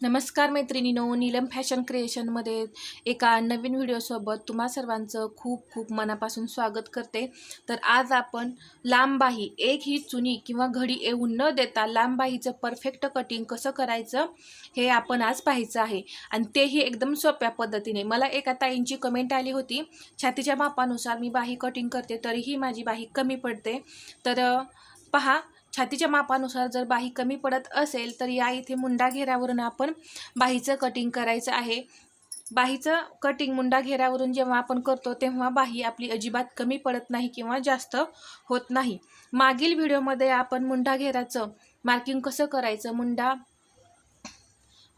नमस्कार मैत्रिणीनो नीलम फॅशन क्रिएशनमध्ये एका नवीन व्हिडिओसोबत तुम्हा सर्वांचं खूप खूप मनापासून स्वागत करते. तर आज आपण लांबबाही एक ही चुनी किंवा घडी येऊन न देता लांबबाहीचं परफेक्ट कटिंग कसं करायचं हे आपण आज पाहायचं आहे. आणि तेही एकदम सोप्या पद्धतीने. मला एका ताईंची कमेंट आली होती. छातीच्या मापानुसार मी बाही कटिंग करते तरीही माझी बाही कमी पडते. तर पहा छातीच्या मापानुसार जर बाही कमी पडत असेल तर या इथे मुंडा घेऱ्यावरून आपण बाहीचं कटिंग करायचं आहे. बाहीचं कटिंग मुंडा घेऱ्यावरून जेव्हा आपण करतो तेव्हा बाही आपली अजिबात कमी पडत नाही किंवा जास्त होत नाही. मागील व्हिडिओमध्ये आपण मुंडा घेराचं मार्किंग कसं करायचं? मुंडा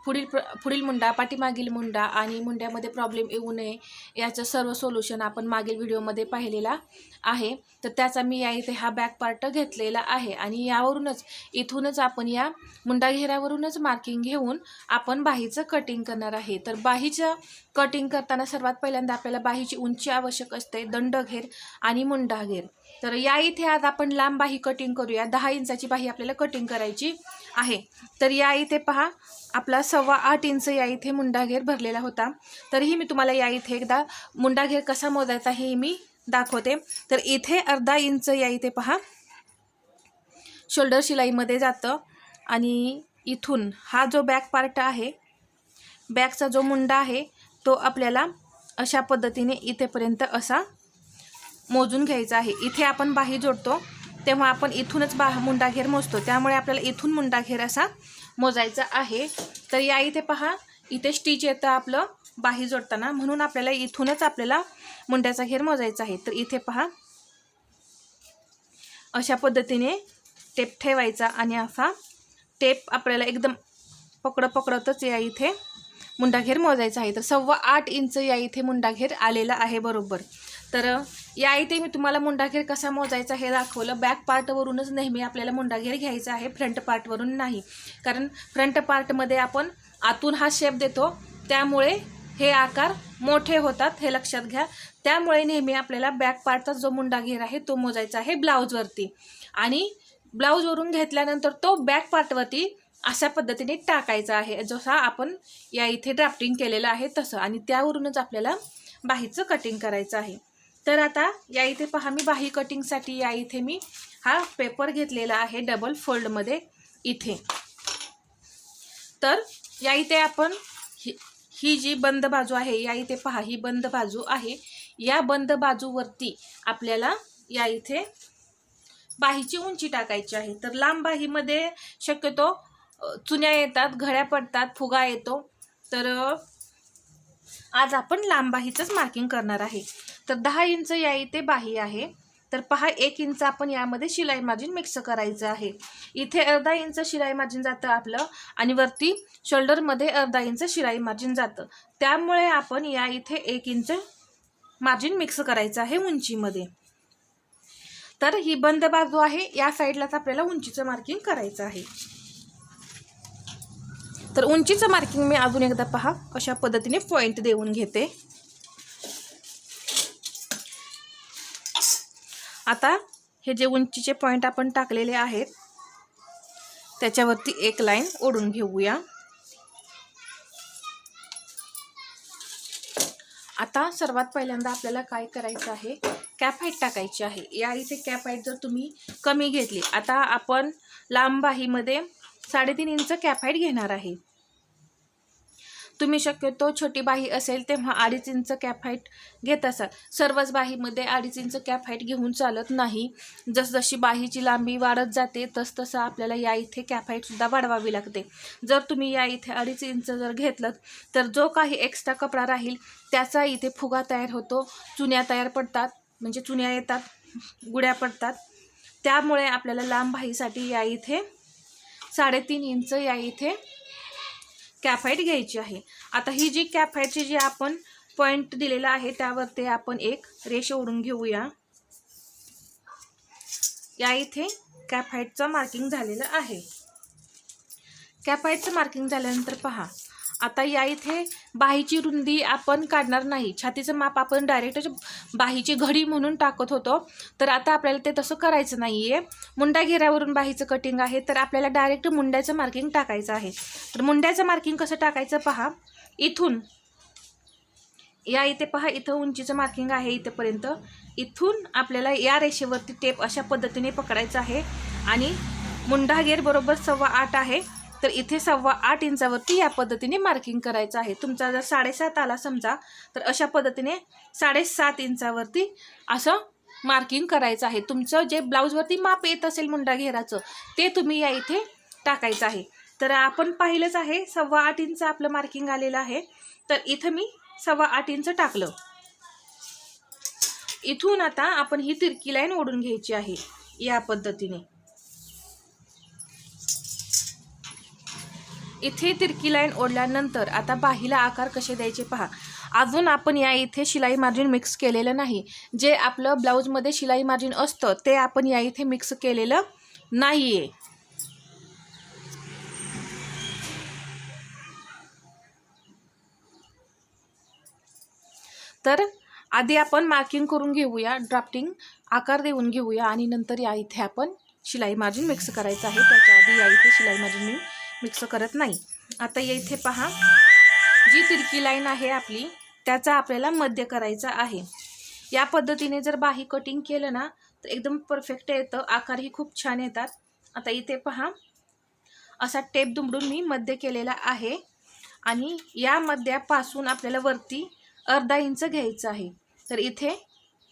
पुढील प्र पुढील मुंडा पाठीमागील मुंडा आणि मुंड्यामध्ये प्रॉब्लेम येऊ नये याचं सर्व सोल्युशन आपण मागील व्हिडिओमध्ये पाहिलेला आहे. तर त्याचा मी या इथे हा बॅक पार्ट घेतलेला आहे आणि यावरूनच इथूनच आपण या मुंडा घेऱ्यावरूनच मार्किंग घेऊन आपण बाहीचं कटिंग करणार आहे. तर बाहीचं कटिंग करताना सर्वात पहिल्यांदा आपल्याला बाहीची उंची आवश्यक असते दंडघेर आणि मुंडाघेर. तर या इथे आज आपण लांब बाही कटिंग करूया. दहा इंचाची बाही आपल्याला कटिंग करायची आहे. तर या इथे पहा आपला सव्वा आठ इंच या इथे मुंडाघेर भरलेला होता. तरीही मी तुम्हाला या इथे एकदा मुंडाघेर कसा मोजायचा हे मी दाखवते. तर इथे अर्धा इंच या इथे पहा. शोल्डर शिलाईमध्ये जातं. आणि इथून हा जो बॅक पार्ट आहे बॅकचा जो मुंडा आहे तो आपल्याला अशा पद्धतीने इथेपर्यंत असा मोजून घ्यायचा आहे. इथे आपण बाही जोडतो. तेव्हा आपण इथूनच बा मुंडाघेर मोजतो. त्यामुळे आपल्याला इथून मुंडाघेर असा मोजायचा आहे. तर या इथे पहा इथे स्टिच येतं आपलं बाही जोडताना. म्हणून आपल्याला इथूनच आपल्याला मुंड्याचा घेर मोजायचा आहे. तर इथे पहा अशा पद्धतीने टेप ठेवायचा आणि असा टेप आपल्याला एकदम पकडं पकडतच या इथे मुंडाघेर मोजायचा आहे. तर सव्वा आठ इंच या इथे मुंडाघेर आलेला आहे बरोबर. तर या इथे मी तुम्हाला मुंडाघेर कसा मोजायचा हे दाखवलं. बॅक पार्टवरूनच नेहमी आपल्याला मुंडाघेर घ्यायचा आहे फ्रंट पार्टवरून नाही. कारण फ्रंट पार्टमध्ये आपण आतून हा शेप देतो. त्यामुळे हे आकार मोठे होतात हे लक्षात घ्या. त्यामुळे नेहमी आपल्याला बॅक पार्टचा जो मुंडाघेर आहे तो मोजायचा आहे ब्लाऊजवरती आणि ब्लाऊजवरून घेतल्यानंतर तो बॅक पार्टवरती अशा पद्धतीने टाकायचा आहे. जसा आपण या इथे ड्राफ्टिंग केलेलं आहे तसं. आणि त्यावरूनच आपल्याला बाहीचं कटिंग करायचं आहे. तर आता या इथे पहा मी बाही कटिंगसाठी या इथे मी हा पेपर घेतलेला आहे डबल फोल्डमध्ये इथे. तर या इथे आपण ही ही जी बंद बाजू आहे या इथे पहा ही बंद बाजू आहे. या बंद बाजूवरती आपल्याला या इथे बाहीची उंची टाकायची आहे. तर लांब बाहीमध्ये शक्यतो चुन्या येतात घड्या पडतात फुगा येतो. तर आज आपण लांब बाहीचंच मार्किंग करणार आहे. तर दहा इंच या इथे बाही आहे. तर पहा एक इंच आपण यामध्ये शिलाई मार्जिन मिक्स करायचं आहे. इथे अर्धा इंच शिलाई मार्जिन जातं आपलं आणि वरती शोल्डरमध्ये अर्धा इंच शिलाई मार्जिन जातं. त्यामुळे आपण या इथे एक इंच मार्जिन मिक्स करायचं आहे उंचीमध्ये. तर ही बंद बाजू आहे. या साईडलाच आपल्याला उंचीचं मार्किंग करायचं आहे. तर उंचीचं मार्किंग मी अजून एकदा पहा अशा पद्धतीने पॉईंट देऊन घेते. आता हे जे उंचीचे पॉईंट आपण टाकलेले आहेत त्याच्यावरती एक लाईन ओढून घेऊया. आता सर्वात पहिल्यांदा आपल्याला काय करायचं आहे कॅप हाईट टाकायची आहे. या इथे कॅप हाईट जर तुम्ही कमी घेतली आता आपण लांब बाहीमध्ये साडेतीन इंच कॅप हाईट घेणार आहे. तुम्ही शक्यतो छोटी बाही असेल तेव्हा अडीच इंच कॅप हाईट घेत असाल. सर्वच बाहीमध्ये अडीच इंच कॅप हाईट घेऊन चालत नाही. जसजशी बाहीची लांबी वाढत जाते तसतसं आपल्याला या इथे कॅप हाईटसुद्धा वाढवावी लागते. जर तुम्ही या इथे अडीच इंच जर घेतलं तर जो काही एक्स्ट्रा कपडा राहील त्याचा इथे फुगा तयार होतो. चुन्या तयार पडतात म्हणजे चुन्या येतात गुड्या पडतात. त्यामुळे आपल्याला लांब बाहीसाठी या इथे साडेतीन इंच या इथे कॅफाईट घ्यायची आहे. आता ही जी कॅफाईटची जी आपण पॉईंट दिलेला आहे त्यावरती आपण एक रेष ओढून घेऊया. या इथे कॅफाईटचं मार्किंग झालेलं आहे. कॅफाईटचं मार्किंग झाल्यानंतर पहा आता या इथे बाहीची रुंदी आपण काढणार नाही. छातीचं माप आपण डायरेक्ट बाहीची घडी म्हणून टाकत होतो. तर आता आपल्याला ते तसं करायचं नाही आहे मुंडा घेऱ्यावरून बाहीचं कटिंग आहे. तर आपल्याला डायरेक्ट मुंड्याचं मार्किंग टाकायचं आहे. तर मुंड्याचं मार्किंग कसं टाकायचं पहा. इथून या इथे पहा इथं उंचीचं मार्किंग आहे इथंपर्यंत. इथून आपल्याला या रेषेवरती टेप अशा पद्धतीने पकडायचं आहे. आणि मुंडा घेर बरोबर सव्वा आठ आहे. तर इथे सव्वा आठ इंचावरती या पद्धतीने मार्किंग करायचं आहे. तुमचा जर साडेसात आला समजा तर अशा पद्धतीने साडेसात इंचावरती असं मार्किंग करायचं आहे. तुमचं जे ब्लाऊजवरती माप येत असेल मुंडा घेराचं ते तुम्ही या इथे टाकायचं आहे. तर आपण पाहिलंच आहे सव्वा आठ इंच आपलं मार्किंग आलेलं आहे. तर इथं मी सव्वा आठ इंच टाकलं. इथून आता आपण ही तिरकी लाईन ओढून घ्यायची आहे या पद्धतीने. इथे तिरकी लाईन ओढल्यानंतर आता बाहीला आकार कसे द्यायचे पहा. अजून आपण या इथे शिलाई मार्जिन मिक्स केलेलं नाही. जे आपलं ब्लाऊजमध्ये शिलाई मार्जिन असतं ते आपण या इथे मिक्स केलेलं नाही आहे तर आधी आपण मार्किंग करून घेऊया ड्राफ्टिंग आकार देऊन घेऊया आणि नंतर या इथे आपण शिलाई मार्जिन मिक्स करायचं आहे. त्याच्या आधी या इथे शिलाई मार्जिन मी मिक्स करत नाही. आता इथे पहा. जी तिरकी लाईन आहे आपली त्याचा आपल्याला मध्य करायचा आहे. या पद्धतीने जर बाही कटिंग केलं ना तर एकदम परफेक्ट येतं. आकारही खूप छान येतात. आता इथे पहा. असा टेप दुमडून मी मध्य केलेला आहे. आणि या मध्यापासून आपल्याला वरती अर्धा इंच घ्यायचं आहे. तर इथे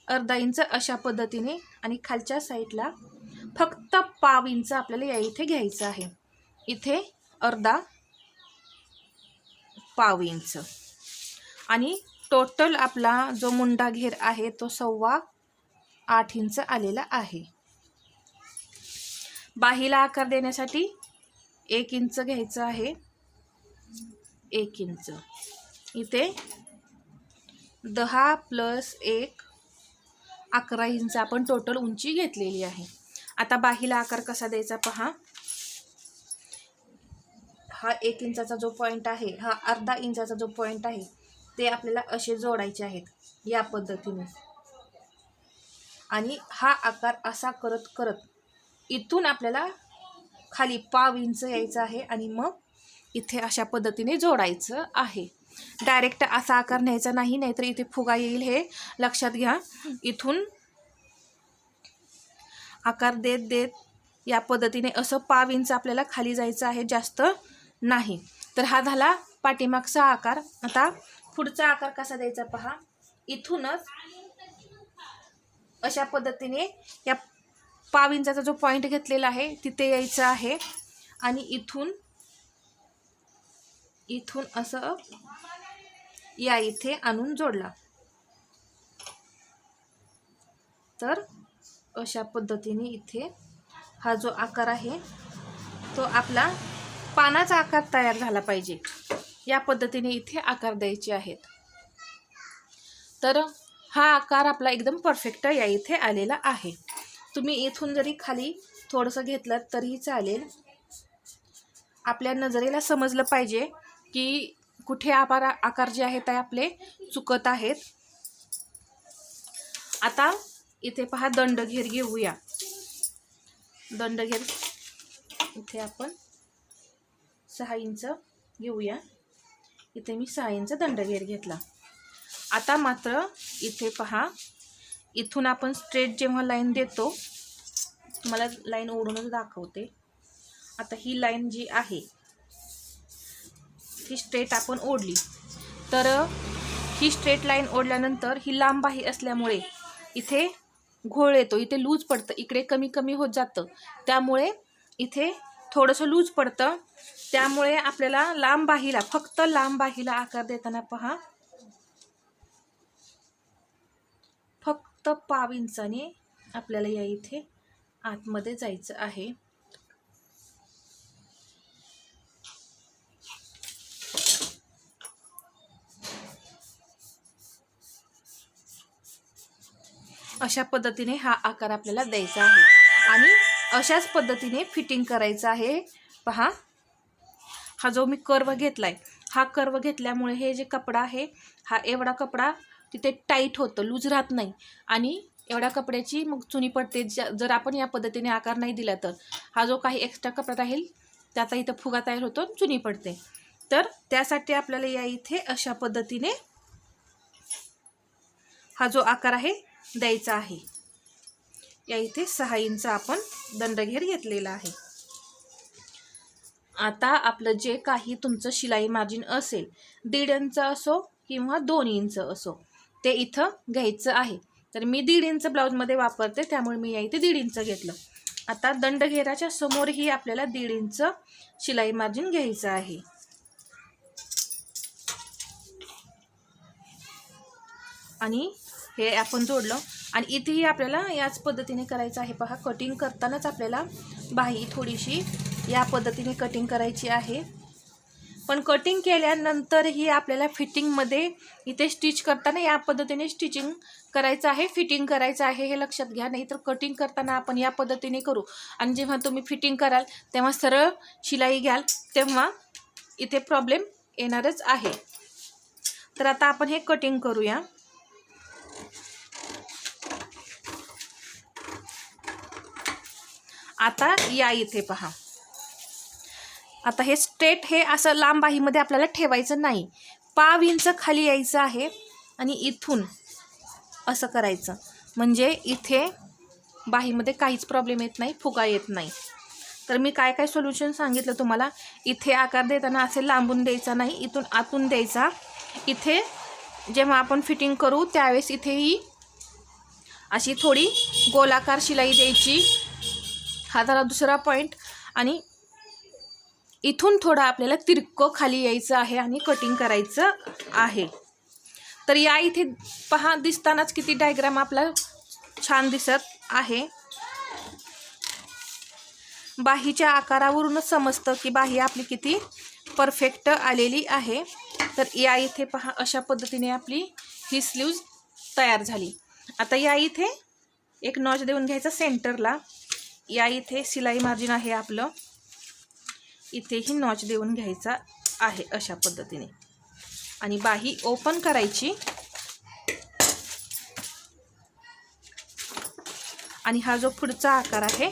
अर्धा इंच अशा पद्धतीने आणि खालच्या साईडला फक्त पाव इंच आपल्याला या इथे घ्यायचं आहे. इथे अर्धा पाव इंच. आणि टोटल आपला जो मुंडा घेर आहे तो सव्वा आठ इंच आलेला आहे. बाहीला आकार देण्यासाठी एक इंच घ्यायचं आहे. एक इंच. इथे दहा प्लस एक अकरा इंच आपण टोटल उंची घेतलेली आहे. आता बाहीला आकार कसा द्यायचा पहा. हा एक इंचाचा जो पॉईंट आहे हा अर्धा इंचाचा जो पॉईंट आहे ते आपल्याला असे जोडायचे आहेत या पद्धतीने. आणि हा आकार असा करत करत इथून आपल्याला खाली पाव इंच यायचं आहे आणि मग इथे अशा पद्धतीने जोडायचं आहे. डायरेक्ट असा आकार न्यायचा नाही नाहीतर इथे फुगा येईल हे लक्षात घ्या. इथून आकार देत देत या पद्धतीने असं पाव इंच आपल्याला खाली जायचं आहे जास्त नाही. तर हा झाला पाठीमागचा आकार. आता पुढचा आकार कसा द्यायचा पहा. इथूनच अशा पद्धतीने या पाव इंचाचा जो पॉईंट घेतलेला आहे तिथे यायचं आहे. आणि इथून इथून असं या इथे आणून जोडला. तर अशा पद्धतीने इथे हा जो आकार आहे तो आपला पानाचा आकार तयार झाला पाहिजे. या पद्धतीने इथे आकार द्यायचे आहेत. तर हा आकार आपला एकदम परफेक्ट या इथे आलेला आहे. तुम्ही इथून जरी खाली थोडंसं घेतलं तरीही चालेल. आपल्या नजरेला समजलं पाहिजे की कुठे आकार आकार जे आहेत ते आपले चुकत आहेत. आता इथे पहा दंडघेर घेऊया. दंडघेर इथे आपण सहा इंच घेऊया. इथे मी सहा इंच दंडगेर घेतला. आता मात्र इथे पहा. इथून आपण स्ट्रेट जेव्हा लाईन देतो तुम्हाला लाईन ओढूनच दाखवते. आता ही लाईन जी आहे ही स्ट्रेट आपण ओढली. तर ही स्ट्रेट लाईन ओढल्यानंतर ही लांब आहे असल्यामुळे इथे घोळ येतो. इथे लूज पडतं. इकडे कमी कमी होत जातं. त्यामुळे इथे थोडंसं लूज पडतं. त्यामुळे आपल्याला लांब बाहीला फक्त लांब बाहीला आकार देताना पहा. फक्त पाव इंचाने आपल्याला या इथे आतमध्ये जायचं आहे. अशा पद्धतीने हा आकार आपल्याला द्यायचा आहे. आणि अशाच पद्धतीने फिटिंग करायचं आहे. पहा. हा जो मी कर्व घेतला आहे हा कर्व घेतल्यामुळे हे जे कपडा आहे हा एवढा कपडा तिथे टाईट होतं लूज राहत नाही. आणि एवढ्या कपड्याची मग चुनी पडते जर आपण या पद्धतीने आकार नाही दिला तर हा जो काही एक्स्ट्रा कपडा राहील त्याचा इथं फुगा तयार होतो चुनी पडते. तर त्यासाठी आपल्याला या इथे अशा पद्धतीने हा जो आकार आहे द्यायचा आहे. या इथे सहा इंच आपण दंडघेर घेतलेला आहे. आता आपलं जे काही तुमचं शिलाई मार्जिन असेल दीड इंच असो किंवा दोन इंच असो ते इथं घ्यायचं आहे. तर मी दीड इंच ब्लाऊजमध्ये वापरते त्यामुळे मी या इथे दीड इंच घेतलं. आता दंडघेराच्या समोरही आपल्याला दीड इंच शिलाई मार्जिन घ्यायचं आहे. आणि हे आपण जोडलं. आणि इथेही आपल्याला याच पद्धतीने करायचं आहे. पहा कटिंग करतानाच आपल्याला बाही थोडीशी या पद्धतीने कटिंग करायची आहे. पण कटिंग केल्यानंतरही आपल्याला फिटिंगमध्ये इथे स्टिच करताना या पद्धतीने स्टिचिंग करायचं आहे. फिटिंग करायचं आहे हे लक्षात घ्या. नाही तर कटिंग करताना आपण या पद्धतीने करू. आणि जेव्हा तुम्ही फिटिंग कराल तेव्हा सरळ शिलाई घ्याल तेव्हा इथे प्रॉब्लेम येणारच आहे. तर आता आपण हे कटिंग करूया. आता या इथे पहा. आता हे स्ट्रेट हे असं लांब बाहीमध्ये आपल्याला ठेवायचं नाही. पाव इंच खाली यायचं आहे आणि इथून असं करायचं. म्हणजे इथे बाहीमध्ये काहीच प्रॉब्लेम येत नाही फुगा येत नाही. तर मी काय काय सोल्युशन सांगितलं तुम्हाला? इथे आकार देताना असे लांबून द्यायचा नाही इथून आतून द्यायचा. इथे जेव्हा आपण फिटिंग करू त्यावेळेस इथेही अशी थोडी गोलाकार शिलाई द्यायची. हा झाला दुसरा पॉईंट आणि इथून थोडा आपल्याला तिरकं खाली यायचं आहे आणि कटिंग करायचं आहे. तर या इथे पहा दिसतानाच किती डायग्राम आपला छान दिसत आहे. बाहीच्या आकारावरूनच समजतं की बाही आपली किती परफेक्ट आलेली आहे. तर या इथे पहा अशा पद्धतीने आपली ही स्लीव्ज तयार झाली. आता या इथे एक नॉच देऊन घ्यायचा सेंटरला या इथे सिलाई मार्जिन आहे आपलं. इथेही नॉच देऊन घ्यायचा आहे अशा पद्धतीने. आणि बाही ओपन करायची. आणि हा जो पुढचा आकार आहे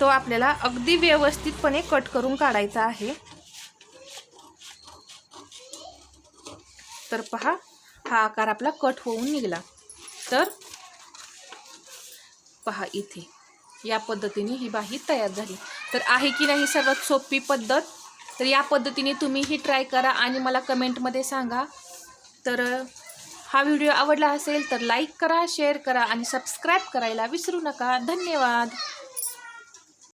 तो आपल्याला अगदी व्यवस्थितपणे कट करून काढायचा आहे. तर पहा हा आकार आपला कट होऊन निघाला. तर पहा इथे. या पद्धतीने ही बाही तयार झाली. तर आहे की नाही सर्वात सोपी पद्धत? तर या पद्धतीने तुम्ही ही ट्राय करा आणि मला कमेंटमध्ये सांगा. तर हा व्हिडिओ आवडला असेल तर लाईक करा शेअर करा आणि सबस्क्राईब करायला विसरू नका. धन्यवाद!